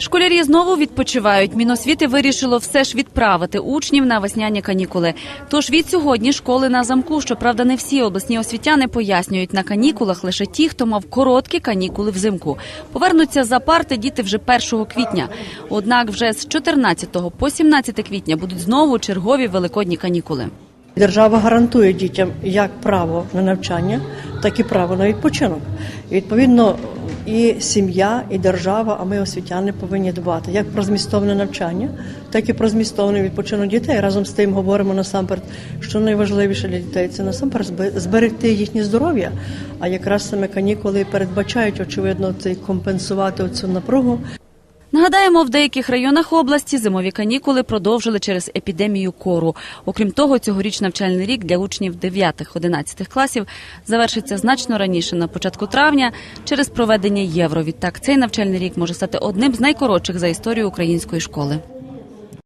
Школярі знову відпочивають. Міносвіти вирішило все ж відправити учнів на весняні канікули. Тож від сьогодні школи на замку. Щоправда, не всі обласні освітяни пояснюють на канікулах лише ті, хто мав короткі канікули взимку. Повернуться за парти діти вже 1 квітня. Однак вже з 14 по 17 квітня будуть знову чергові великодні канікули. Держава гарантує дітям як право на навчання, так і право на відпочинок. І відповідно і сім'я, і держава, а ми освітяни повинні дбати як про змістовне навчання, так і про змістовний відпочинок дітей. Разом з тим говоримо насамперед, що найважливіше для дітей це насамперед збе- зберегти їхнє здоров'я. А якраз саме канікули передбачають очевидно цей компенсувати цю напругу. Нагадаємо, в деяких районах області зимові канікули продовжили через епідемію кору. Окрім того, цьогоріч навчальний рік для учнів 9-11 класів завершиться значно раніше на початку травня через проведення євро. Відтак цей навчальний рік може стати одним з найкоротших за історію української школи.